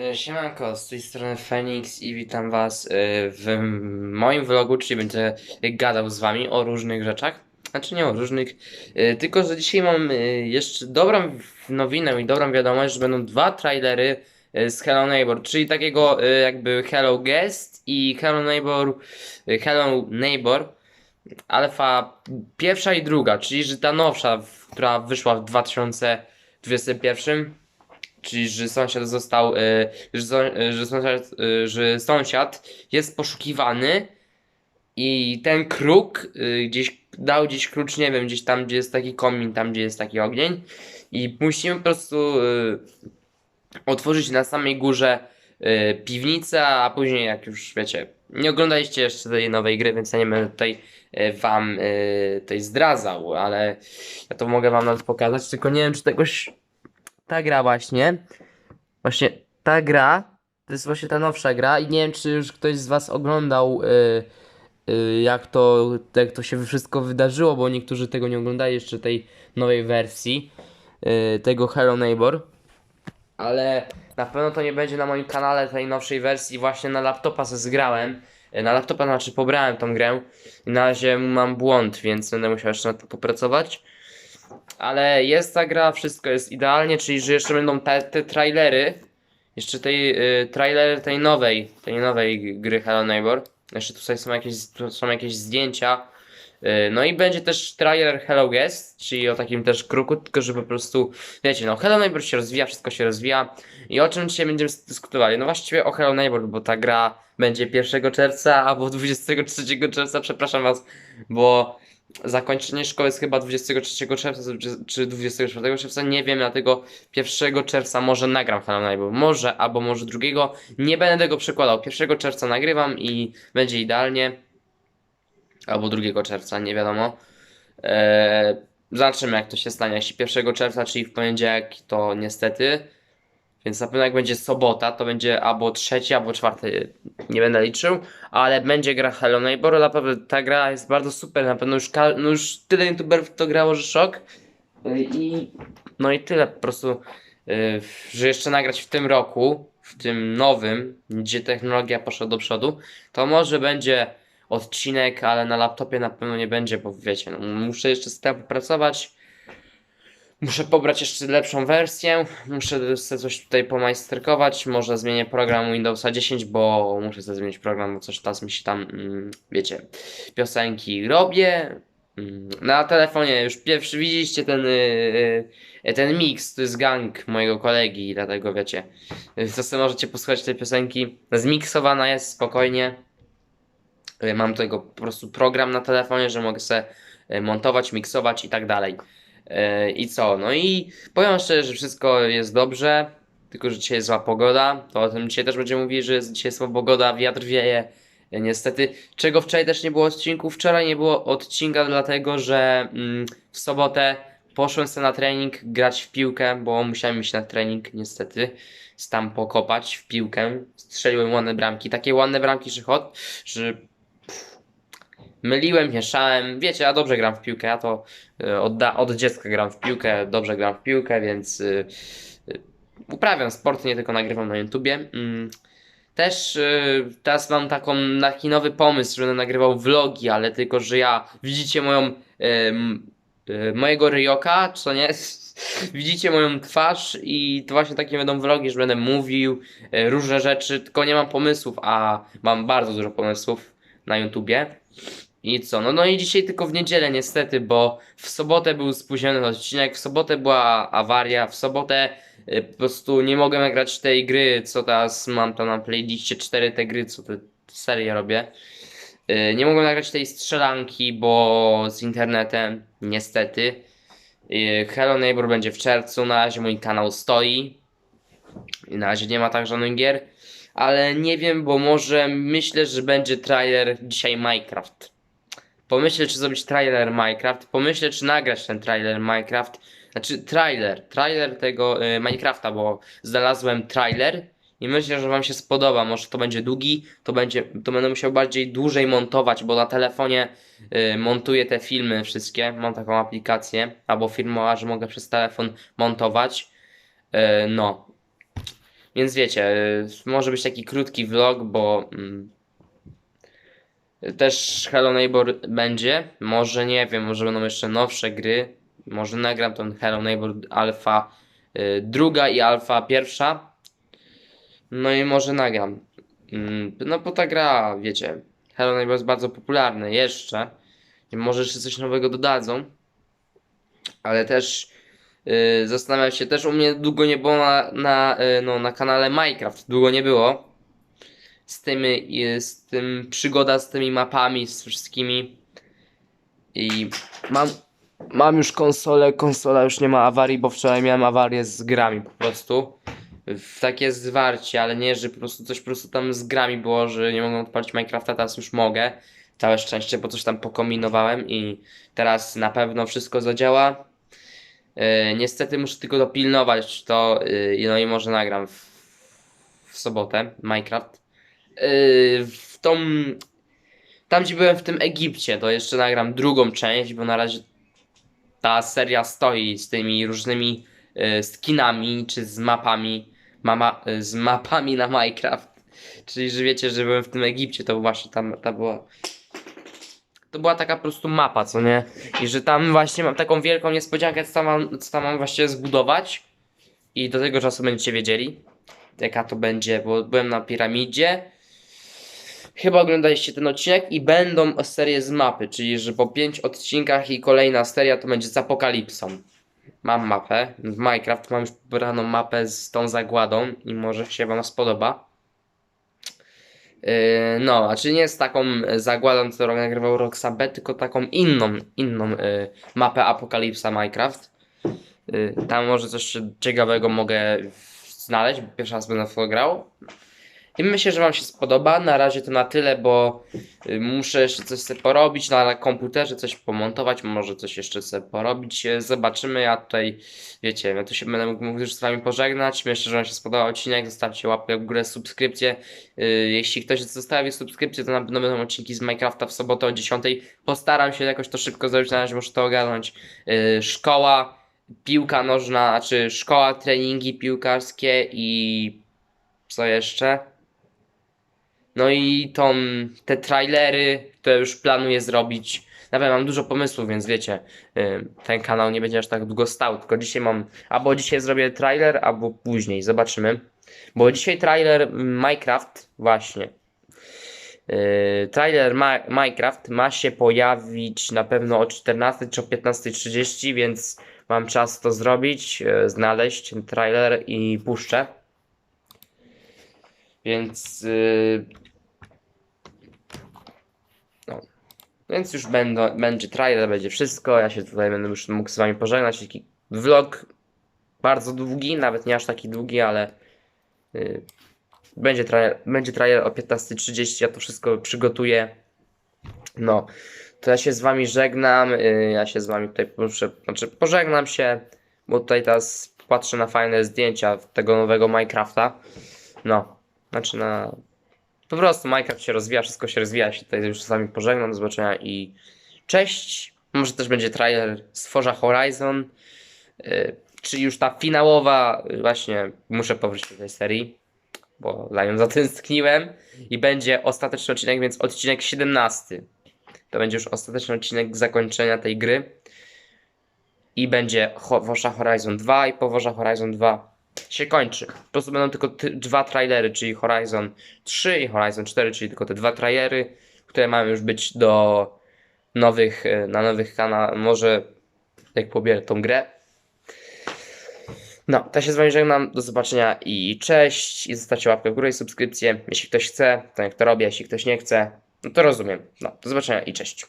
E, Siemanko, z tej strony Phoenix i witam was e, w moim vlogu, czyli będę gadał z wami o różnych rzeczach. Znaczy nie o różnych, e, tylko że dzisiaj mam jeszcze dobrą nowinę i dobrą wiadomość, że będą dwa trailery z Hello Neighbor, czyli takiego jakby Hello Guest i Hello Neighbor, Hello Neighbor, alfa pierwsza i druga, czyli że ta nowsza, która wyszła w 2021 Czyli, że sąsiad został, y, że, y, że, sąsiad, y, że sąsiad jest poszukiwany i ten kruk gdzieś dał gdzieś klucz, nie wiem, gdzieś tam, gdzie jest taki komin, tam, gdzie jest taki ogień. I musimy po prostu otworzyć na samej górze piwnicę, a później jak już wiecie, nie oglądaliście jeszcze tej nowej gry, więc ja nie będę tutaj wam tej zdradzał, ale ja to mogę wam nawet pokazać, tylko nie wiem, czy tegoś ta gra właśnie, właśnie ta gra, to jest właśnie ta nowsza gra i nie wiem, czy już ktoś z was oglądał y, y, jak to, jak to się wszystko wydarzyło, bo niektórzy tego nie oglądali jeszcze tej nowej wersji y, tego Hello Neighbor. Ale na pewno to nie będzie na moim kanale tej nowszej wersji, właśnie na laptopa se zgrałem. Y, Na laptopa znaczy pobrałem tą grę na razie mam błąd, więc będę musiał jeszcze nad tym popracować. Ale jest ta gra, wszystko jest idealnie, czyli że jeszcze będą te, te trailery, jeszcze tej y, trailer tej nowej, tej nowej gry Hello Neighbor. Jeszcze tutaj są jakieś, są jakieś zdjęcia. Y, no i będzie też trailer Hello Guest, czyli o takim też kruku, tylko że po prostu, wiecie, no Hello Neighbor się rozwija, wszystko się rozwija. I o czym dzisiaj będziemy dyskutowali? No właściwie o Hello Neighbor, bo ta gra będzie 1 czerwca albo 23 czerwca, przepraszam was, bo zakończenie szkoły jest chyba 23 czerwca czy- czy 24 czerwca, nie wiem, dlatego 1 czerwca może nagram Hello Neighbor, może, albo może drugiego, nie będę tego przekładał, 1 czerwca nagrywam i będzie idealnie, albo 2 czerwca, nie wiadomo. Eee, zobaczymy jak to się stanie, jeśli 1 czerwca, czyli w poniedziałek, to niestety, więc na pewno jak będzie sobota, to będzie albo trzeci, albo czwarty, nie będę liczył, ale będzie gra Hello Neighbor, naprawdę ta gra jest bardzo super, na pewno już, no już tyle youtuberów to grało, że szok. I no i tyle po prostu, yy, że jeszcze nagrać w tym roku, w tym nowym, gdzie technologia poszła do przodu, to może będzie odcinek, ale na laptopie na pewno nie będzie, bo wiecie, no, muszę jeszcze z tym popracować. Muszę pobrać jeszcze lepszą wersję, muszę sobie coś tutaj pomajsterkować, może zmienię program Windowsa 10, bo muszę sobie zmienić program, bo coś teraz mi się tam, mm, wiecie, piosenki robię. Mm, Na telefonie już pierwszy widzieliście ten, y, y, ten mix, to jest gang mojego kolegi, dlatego wiecie, to sobie możecie posłuchać tej piosenki, zmiksowana jest spokojnie. Y, Mam tego po prostu program na telefonie, że mogę sobie montować, miksować i tak dalej. E, I co? No i powiem szczerze, że wszystko jest dobrze, tylko że dzisiaj jest zła pogoda. To o tym dzisiaj też będziemy mówili, że jest zła pogoda, wiatr wieje. E, Niestety, czego wczoraj też nie było odcinku. Wczoraj nie było odcinka, dlatego że mm, w sobotę poszłem sobie na trening grać w piłkę, bo musiałem iść na trening, niestety. Tam pokopać w piłkę. Strzeliłem ładne bramki. Takie ładne bramki, że hot, że myliłem, mieszałem. Wiecie, ja dobrze gram w piłkę, ja to y, od, od dziecka gram w piłkę, dobrze gram w piłkę, więc y, y, uprawiam sport, nie tylko nagrywam na YouTubie. Mm. Też teraz mam taką, taki nowy pomysł, że będę nagrywał vlogi, ale tylko, że ja widzicie moją mojego ryoka, co nie? Widzicie moją twarz i to właśnie takie będą vlogi, że będę mówił różne rzeczy, tylko nie mam pomysłów, a mam bardzo dużo pomysłów na YouTubie. I co? No, no i dzisiaj tylko w niedzielę niestety, bo w sobotę był spóźniony odcinek, w sobotę była awaria, w sobotę y, po prostu nie mogłem nagrać tej gry, co teraz mam tam na playliście, cztery te gry, co te serię robię. Y, nie mogłem nagrać tej strzelanki, bo z internetem, niestety. Y, Hello Neighbor będzie w czerwcu, na razie mój kanał stoi. I na razie nie ma tak żadnych gier. Ale nie wiem, bo może myślę, że będzie trailer dzisiaj Minecraft. Pomyślę, czy zrobić trailer Minecraft. Pomyślę, czy nagrać ten trailer Minecraft. Znaczy, trailer. Trailer tego y, Minecrafta, bo znalazłem trailer i myślę, że Wam się spodoba. Może to będzie długi, to, będzie, to będę musiał bardziej dłużej montować, bo na telefonie y, montuję te filmy wszystkie. Mam taką aplikację, albo firmowa, że mogę przez telefon montować. Y, no. Więc wiecie, y, może być taki krótki vlog, bo mm, też Hello Neighbor będzie. Może nie wiem, może będą jeszcze nowsze gry. Może nagram tą Hello Neighbor Alpha y, druga i Alpha pierwsza. No i może nagram. Mm, no bo ta gra, wiecie, Hello Neighbor jest bardzo popularny jeszcze. I może jeszcze coś nowego dodadzą. Ale też y, zastanawiam się, też u mnie długo nie było na, na, y, no, na kanale Minecraft. Długo nie było. Z tymi, y, z tym przygoda z tymi mapami, z wszystkimi. I mam, mam już konsolę, konsola już nie ma awarii, bo wczoraj miałem awarię z grami po prostu. W takie zwarcie, ale nie, że po prostu coś po prostu tam z grami było, że nie mogłem odpalić Minecrafta, teraz już mogę. Całe szczęście, bo coś tam pokombinowałem i teraz na pewno wszystko zadziała. Yy, niestety muszę tylko dopilnować to, yy, no i może nagram w, w sobotę Minecraft. Yy, w tą. Tam gdzie byłem w tym Egipcie, to jeszcze nagram drugą część, bo na razie ta seria stoi z tymi różnymi yy, skinami czy z mapami. Mama, yy, z mapami na Minecraft. Czyli, że wiecie, że byłem w tym Egipcie, to właśnie tam ta była. To była taka po prostu mapa, co nie? I że tam właśnie mam taką wielką niespodziankę, co tam mam, co tam mam właśnie zbudować. I do tego czasu będziecie wiedzieli, jaka to będzie, bo byłem na piramidzie. Chyba oglądaliście ten odcinek i będą serie z mapy, czyli że po 5 odcinkach i kolejna seria to będzie z apokalipsą. Mam mapę w Minecraft, mam już pobraną mapę z tą zagładą i może się wam spodoba. Yy, no, a czy nie z taką zagładą, co nagrywał Roxabę, tylko taką inną, inną yy, mapę Apokalipsa Minecraft. Yy, tam może coś ciekawego mogę znaleźć, pierwszy raz będę w to grał. I myślę, że Wam się spodoba. Na razie to na tyle, bo y, muszę jeszcze coś sobie porobić na komputerze, coś pomontować, może coś jeszcze sobie porobić. Y, Zobaczymy. Ja tutaj, wiecie, ja tu się będę mógł już z Wami pożegnać. Myślę, że Wam się spodobał odcinek. Zostawcie łapkę w górę, subskrypcję. Y, Jeśli ktoś zostawi subskrypcję, to na pewno będą odcinki z Minecrafta w sobotę o 10. Postaram się jakoś to szybko zrobić, na razie muszę to ogarnąć. Szkoła, piłka nożna, czy szkoła, treningi piłkarskie i co jeszcze? No i tą, te trailery, które już planuję zrobić. Nawet mam dużo pomysłów, więc wiecie, y, ten kanał nie będzie aż tak długo stał. Tylko dzisiaj mam, albo dzisiaj zrobię trailer, albo później, zobaczymy. Bo dzisiaj trailer Minecraft, właśnie. Yy, trailer Ma Minecraft ma się pojawić na pewno o 14 czy o 15.30, więc mam czas to zrobić, yy, znaleźć ten trailer i puszczę. Więc yy, no. Więc już będą, będzie trailer, będzie wszystko. Ja się tutaj będę już mógł z wami pożegnać. Taki vlog bardzo długi, nawet nie aż taki długi, ale yy, będzie, trailer, będzie trailer o 15.30. Ja to wszystko przygotuję. No, to ja się z wami żegnam. Yy, ja się z wami tutaj znaczy pożegnam się, bo tutaj teraz patrzę na fajne zdjęcia tego nowego Minecrafta. No, znaczy na po prostu Minecraft się rozwija, wszystko się rozwija. Ja się tutaj już z wami pożegnam, do zobaczenia i cześć. Może też będzie trailer z Forza Horizon, yy, czyli już ta finałowa, yy, właśnie muszę powrócić do tej serii, bo za nią zatęskniłem i będzie ostateczny odcinek, więc odcinek 17. To będzie już ostateczny odcinek zakończenia tej gry. I będzie Forza Horizon 2 i po Forza Horizon 2 się kończy. Po prostu będą tylko ty, dwa trailery, czyli Horizon 3 i Horizon 4, czyli tylko te dwa trailery, które mają już być do nowych, e, na nowych kanałach, może jak pobierę tą grę. No, to się z wami żegnam, do zobaczenia i cześć, i zostawcie łapkę w górę i subskrypcję, jeśli ktoś chce, to jak to robię, jeśli ktoś nie chce, no to rozumiem. No, do zobaczenia i cześć.